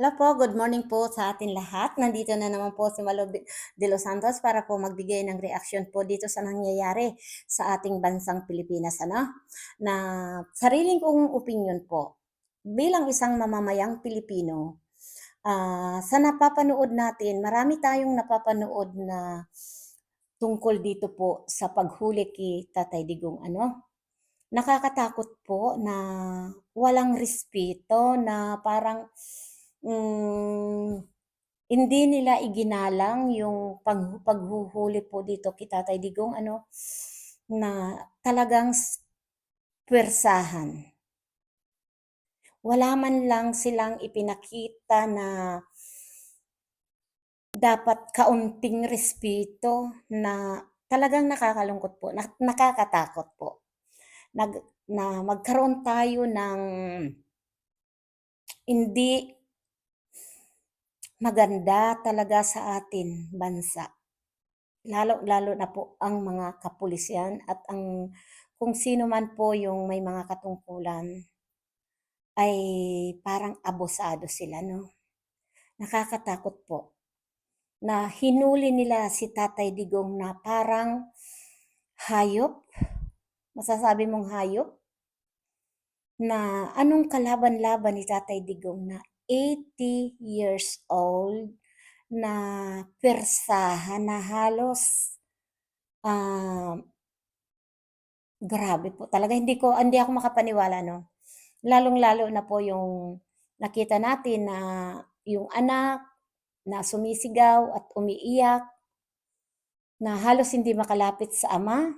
Hello po, good morning po sa atin lahat. Nandito na naman po si Malo de los Santos para po magbigay ng reaksyon po dito sa nangyayari sa ating bansang Pilipinas, ano? Na sariling kong opinyon po, bilang isang mamamayang Pilipino, ah, sa napapanood natin, marami tayong napapanood na tungkol dito po sa paghuli kay Tatay Digong, ano? Nakakatakot po na walang respeto na parang hmm, hindi nila iginalang yung pag paghuhuli po dito kay Tatay Digong ano, na talagang s puwersahan. Wala man lang silang ipinakita na dapat kaunting respeto na talagang nakakalungkot po, na nakakatakot po. Nag na magkaroon tayo ng hindi maganda talaga sa ating bansa. Lalong-lalo na po ang mga kapulisan at ang kung sino man po yung may mga katungkulan ay parang abusado sila 'no. Nakakatakot po na hinuli nila si Tatay Digong na parang hayop, masasabi mong hayop? Na anong kalaban-laban ni Tatay Digong na 80 years old na puwersahan na halos, ah grabe po talaga hindi ko hindi ako makapaniwala 'no. Lalong-lalo na po yung nakita natin na yung anak na sumisigaw at umiiyak na halos hindi makalapit sa ama,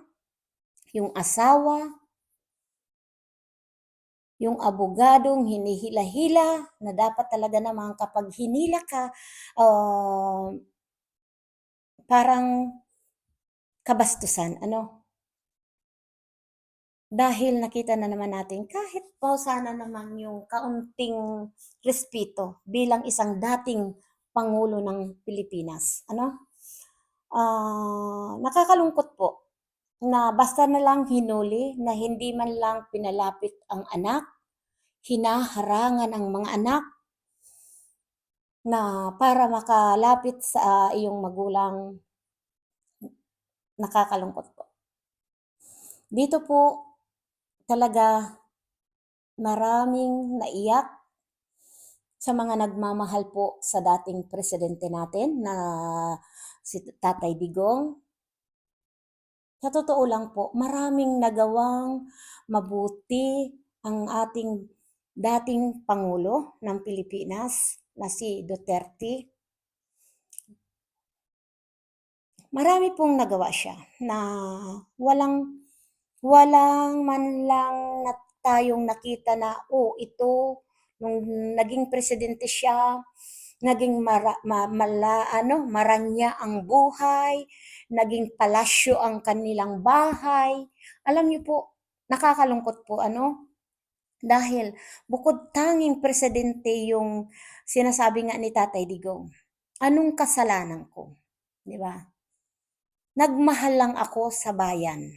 yung asawa yung abogadong hinihila-hila na dapat talaga namang kapag hinila ka, ah parang kabastusan ano? Dahil nakita na naman natin kahit po sana naman yung kaunting respeto bilang isang dating pangulo ng Pilipinas, ano? Ah, nakakalungkot po na basta na lang hinuli na hindi man lang pinalapit ang anak, hinaharangan ang mga anak na para makalapit sa iyong magulang. Nakakalungkot po. Dito po talaga maraming naiyak sa mga nagmamahal po sa dating presidente natin na si Tatay Digong. Sa totoo lang po, maraming nagawang mabuti ang ating dating pangulo ng Pilipinas na si Duterte. Marami pong nagawa siya na walang walang man lang na tayong nakita na, oh, ito nung naging presidente siya, naging mara ma mala ano, maranya ang buhay, naging palasyo ang kanilang bahay. Alam niyo po, nakakalungkot po ano, dahil bukod tanging presidente yung sinasabi nga ni Tatay Digong, anong kasalanan ko, 'di ba? Nagmahal lang ako sa bayan.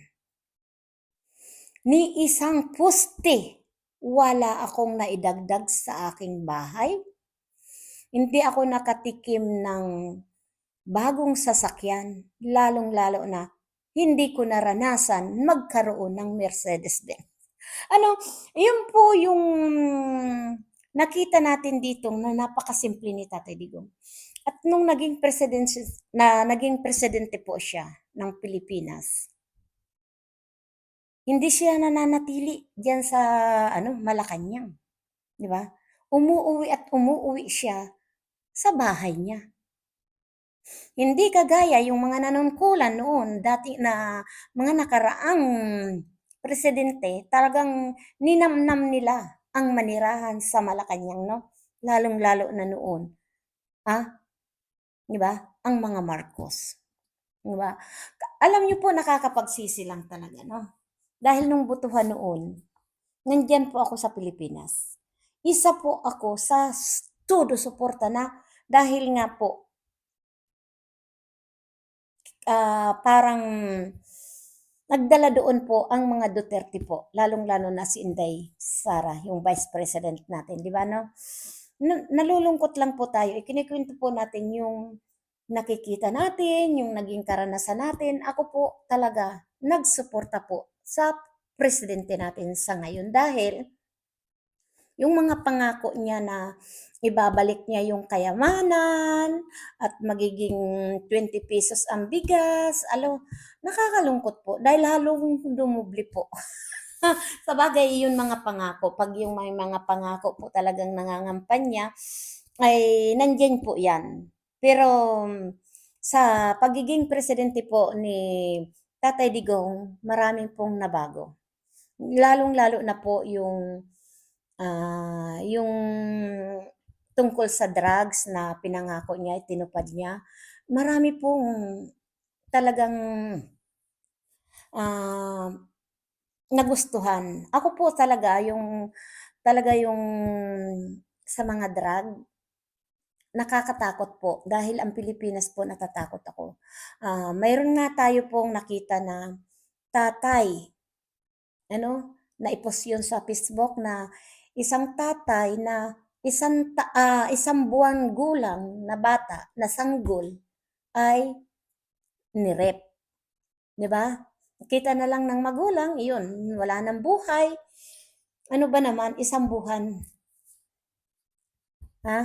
Ni isang poste wala akong naidagdag sa aking bahay. Hindi ako nakatikim ng bagong sasakyan, lalong-lalo na hindi ko naranasan magkaroon ng Mercedes-Benz. Ano, yun po yung nakita natin dito na napakasimple ni Tatay Digong. At nung naging presidensi na naging presidente po siya ng Pilipinas hindi siya nananatili diyan sa ano, Malacanang, 'di ba? Umuuwi at umuuwi siya sa bahay niya. Hindi kagaya yung mga nanungkulan noon dati na mga nakaraang presidente, talagang ninamnam nila ang manirahan sa Malacanang 'no, lalong-lalo na noon, ah, 'di ba, ang mga Marcos, 'di ba? Alam niyo po nakakapagsisi lang talaga 'no, dahil nung botohan noon, nandiyan po ako sa Pilipinas. Isa po ako sa todo suporta na dahil nga po ah, parang nagdala doon po ang mga Duterte po, lalong-lalo na si Inday Sara, yung Vice President natin, 'di ba 'no? na nalulungkot lang po tayo, ikinikwento po natin yung nakikita natin, yung naging karanasan natin. Ako po talaga nagsuporta po sa presidente natin sa ngayon dahil yung mga pangako niya na ibabalik niya yung kayamanan at magiging 20 pesos ang bigas, alo, nakakalungkot po dahil halong dumubli po. Sa bagay, yun mga pangako. Pag yung may mga pangako po talagang nangangampanya, ay nandyan po yan. Pero sa pagiging presidente po ni Tatay Digong, maraming pong nabago. Lalong-lalo na po yung ah, yung tungkol sa drugs na pinangako niya, tinupad niya. Marami pong talagang ah, nagustuhan. Ako po talaga yung talaga yung sa mga drug, nakakatakot po dahil ang Pilipinas po natatakot ako. Ah, mayroon nga tayo pong nakita na tatay, ano, naipost yun sa Facebook na isang tatay na isang, ta- ah, isang buwan gulang na bata na sanggol ay nirep. 'Di ba? Kita na lang ng magulang, iyon, wala nang buhay. Ano ba naman, isang buwan, ha?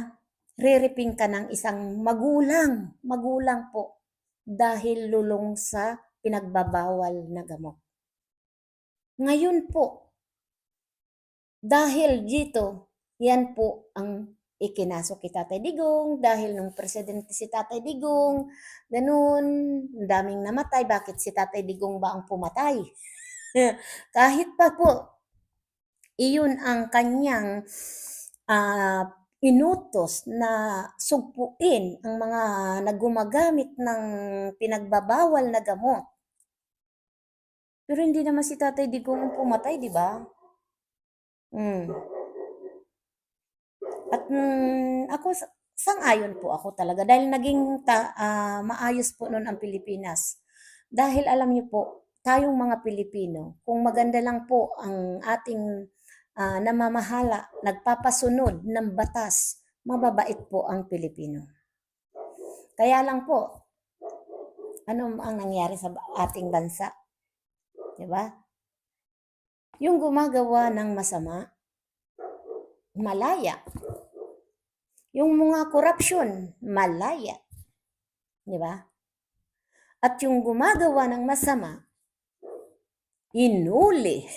Riripin ka ng isang magulang, magulang po, dahil lulong sa pinagbabawal na gamot. Ngayon po, dahil dito, yan po ang ikinasok kay Tatay Digong, dahil nung presidente si Tatay Digong, ganun, daming namatay, bakit si Tatay Digong ba ang pumatay? Kahit pa po, iyon ang kanyang ah, inutos na sugpuin ang mga naggumagamit ng pinagbabawal na gamot. Pero hindi naman si Tatay Digong pumatay, di ba? Hmm. At mm, ako, sa- sang-ayon po ako talaga dahil naging ta, ah, maayos po noon ang Pilipinas. Dahil alam niyo po, tayong mga Pilipino, kung maganda lang po ang ating ah, namamahala, nagpapasunod ng batas, mababait po ang Pilipino. Kaya lang po, ano ang nangyari sa ating bansa? 'Di ba? Yung gumagawa ng masama, malaya. Yung mga korupsyon, malaya. 'Di ba? At yung gumagawa ng masama, inuli.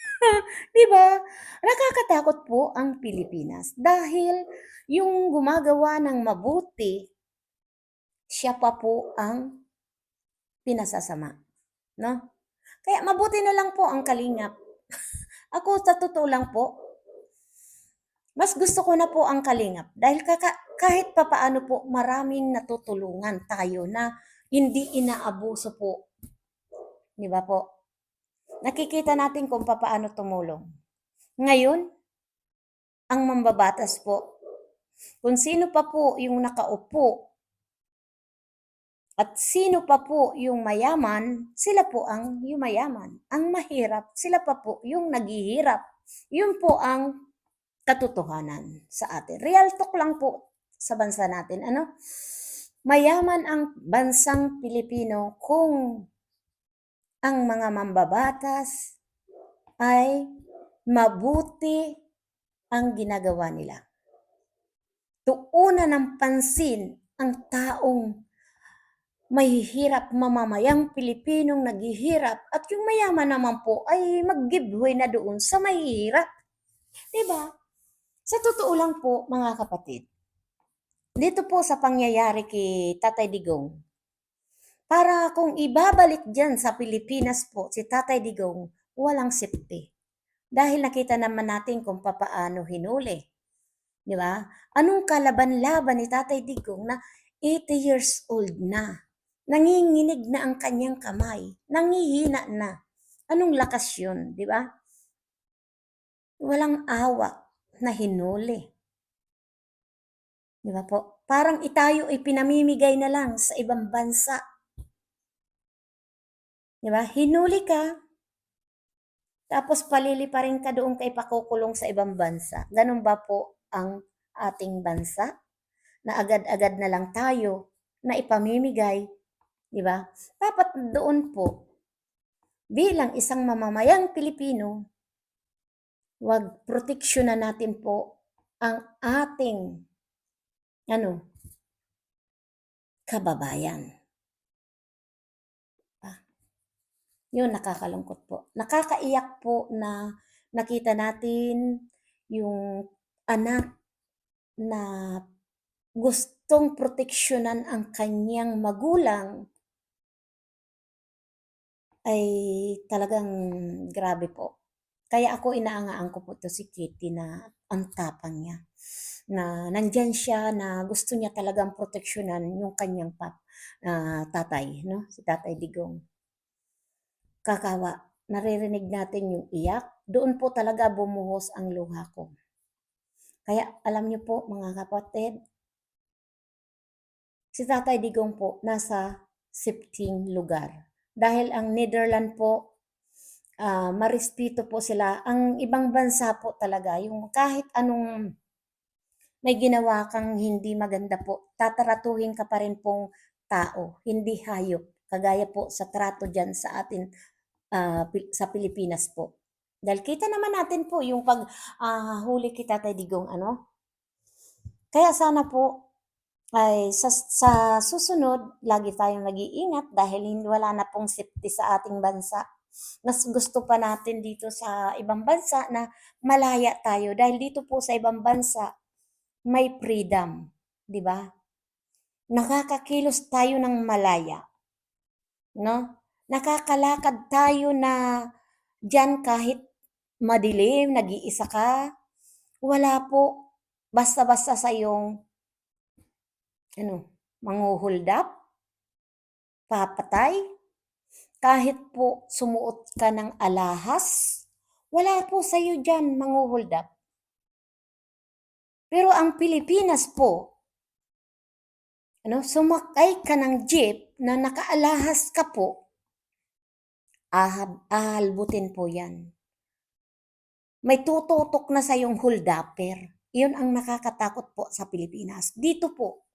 'Di ba? Nakakatakot po ang Pilipinas dahil yung gumagawa ng mabuti, siya pa po ang pinasasama, no? Kaya mabuti na lang po ang kalingap. Ako sa totoo lang po, mas gusto ko na po ang kalingap dahil kaka, kahit papaano po maraming natutulungan tayo na hindi inaabuso po. Di ba po? Nakikita natin kung papaano tumulong. Ngayon, ang mambabatas po, kung sino pa po yung nakaupo at sino pa po yung mayaman, sila po ang yumayaman. Ang mahirap, sila pa po yung naghihirap. Yun po ang katotohanan sa atin. Real talk lang po sa bansa natin. Ano? Mayaman ang bansang Pilipino kung ang mga mambabatas ay mabuti ang ginagawa nila. Tuunan ng pansin ang taong mahihirap mamamayang Pilipinong naghihirap at yung mayaman naman po ay mag-giveaway na doon sa mahihirap. ba? Sa totoo lang po, mga kapatid, dito po sa pangyayari kay Tatay Digong, para kung ibabalik dyan sa Pilipinas po si Tatay Digong, walang safety. Dahil nakita naman natin kung papaano hinuli. Di ba? Anong kalaban-laban ni Tatay Digong na 80 years old na? Nanginginig na ang kanyang kamay. Nangihina na. Anong lakas yun? Di ba? Walang awa na hinuli. Di ba po? Parang itayo ay pinamimigay na lang sa ibang bansa. Di ba? Hinuli ka, tapos palili pa rin ka doon kay pakukulong sa ibang bansa. Ganun ba po ang ating bansa na agad-agad na lang tayo na ipamimigay, 'di ba? Dapat doon po bilang isang mamamayang Pilipino, wag proteksyonan natin po ang ating ano kababayan. Ah, yun nakakalungkot po. Nakakaiyak po na nakita natin yung anak na gustong proteksyonan ang kanyang magulang ay talagang grabe po. Kaya ako inaangaan ko po to si Kitty na ang tapang niya. Na nandyan siya na gusto niya talagang proteksyonan yung kanyang pap, ah, tatay, no? Si Tatay Digong. Kakawa, naririnig natin yung iyak. Doon po talaga bumuhos ang luha ko. Kaya alam niyo po mga kapatid, si Tatay Digong po nasa sifting lugar. Dahil ang Netherlands po, ah, marespeto po sila. Ang ibang bansa po talaga, yung kahit anong may ginawa kang hindi maganda po, tataratuhin ka pa rin pong tao, hindi hayop. Kagaya po sa trato dyan sa atin Pil- sa Pilipinas po. Dahil kita naman natin po yung pag ah, huli kita Tatay Digong ano. Kaya sana po ay sa, sa susunod, lagi tayong nag-iingat dahil wala na pong safety sa ating bansa. Mas gusto pa natin dito sa ibang bansa na malaya tayo dahil dito po sa ibang bansa may freedom, di ba? Nakakakilos tayo ng malaya. No? Nakakalakad tayo na diyan kahit madilim, nag-iisa ka. Wala po. Basta-basta sa iyong ano, manghuhold up, papatay, kahit po sumuot ka ng alahas, wala po sa iyo dyan manghuhold up. Pero ang Pilipinas po, ano, sumakay ka ng jeep na nakaalahas ka po, ahab, ahalbutin po yan. May tututok na sa iyong holdapper. Iyon ang nakakatakot po sa Pilipinas. Dito po,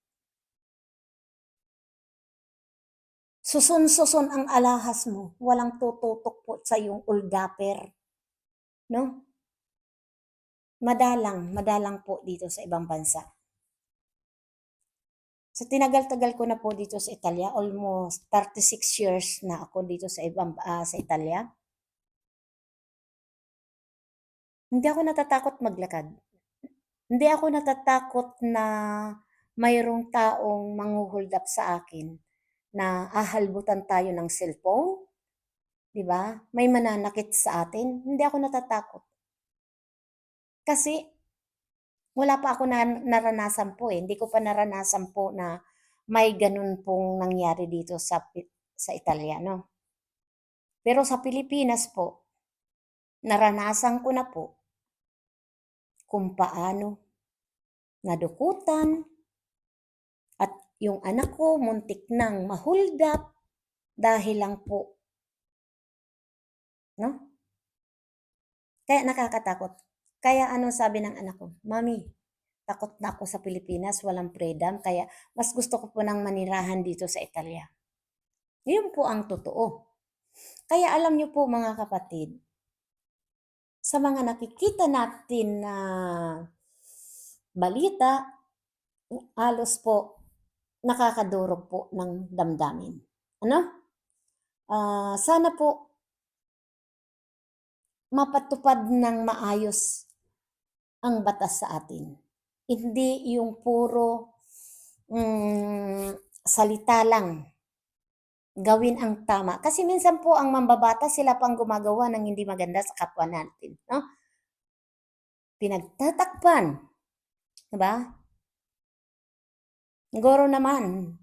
susun-susun ang alahas mo. Walang tututok po sa iyong holdapper. No? Madalang, madalang po dito sa ibang bansa. Sa tinagal-tagal ko na po dito sa Italia, almost 36 years na ako dito sa ibang ah, sa Italia. Hindi ako natatakot maglakad. Hindi ako natatakot na mayroong taong manghuhold up sa akin na ahalbutan tayo ng cellphone. 'Di ba? May mananakit sa atin. Hindi ako natatakot. Kasi wala pa ako na, naranasan po eh. Hindi ko pa naranasan po na may ganun pong nangyari dito sa sa Italia, no? Pero sa Pilipinas po, naranasan ko na po kung paano nadukutan yung anak ko muntik nang mahold dahil lang po. No? Kaya nakakatakot. Kaya ano sabi ng anak ko, Mami, takot na ako sa Pilipinas, walang freedom, kaya mas gusto ko po nang manirahan dito sa Italia. Yun po ang totoo. Kaya alam niyo po mga kapatid, sa mga nakikita natin na balita, halos po nakakadurog po ng damdamin. Ano? Ah, sana po mapatupad ng maayos ang batas sa atin. Hindi yung puro mm, salita lang gawin ang tama. Kasi minsan po ang mambabata sila pang gumagawa ng hindi maganda sa kapwa natin. No? Pinagtatakpan. Diba? Siguro naman,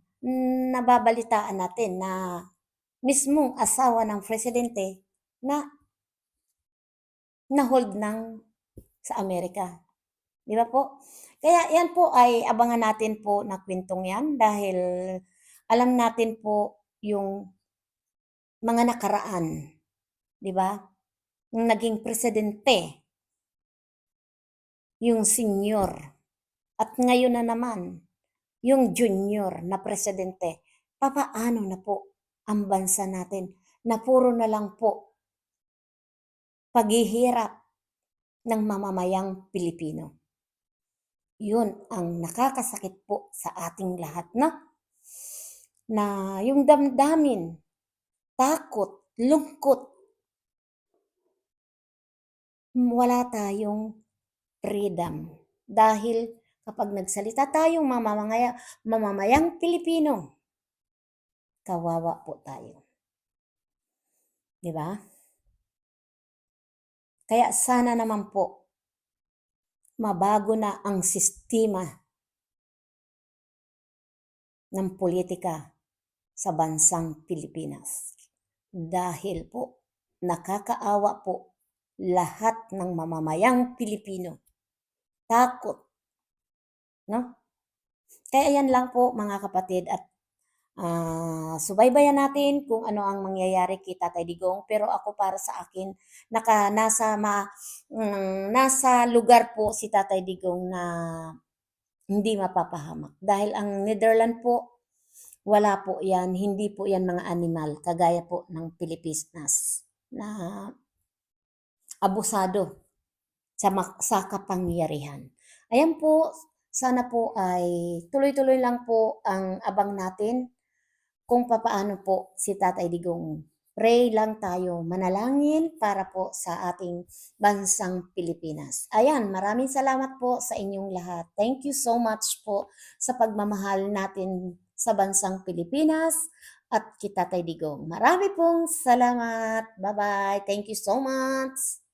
nababalitaan natin na mismong asawa ng presidente na na-hold ng sa Amerika. Di ba po? Kaya yan po ay abangan natin po na kwentong yan dahil alam natin po yung mga nakaraan. Di ba? Yung naging presidente, yung senior At ngayon na naman, yung junior na presidente, papaano na po ang bansa natin na puro na lang po paghihirap ng mamamayang Pilipino. Yun ang nakakasakit po sa ating lahat na na yung damdamin, takot, lungkot, wala tayong freedom. Dahil kapag nagsalita tayong mamamangaya, mamamayang Pilipino, kawawa po tayo. Di ba? Kaya sana naman po, mabago na ang sistema ng politika sa bansang Pilipinas. Dahil po, nakakaawa po lahat ng mamamayang Pilipino. Takot. No? Kaya yan lang po mga kapatid at ah, subaybayan natin kung ano ang mangyayari kay Tatay Digong pero ako para sa akin naka nasa ma, mm, nasa lugar po si Tatay Digong na hindi mapapahamak dahil ang Netherlands po wala po yan, hindi po yan mga animal kagaya po ng Pilipinas na abusado sa, sa kapangyarihan. Ayan po, sana po ay tuloy-tuloy lang po ang abang natin kung papaano po si Tatay Digong. Pray lang tayo, manalangin para po sa ating bansang Pilipinas. Ayan, maraming salamat po sa inyong lahat. Thank you so much po sa pagmamahal natin sa bansang Pilipinas at kita Tatay Digong. Marami pong salamat. Bye-bye. Thank you so much.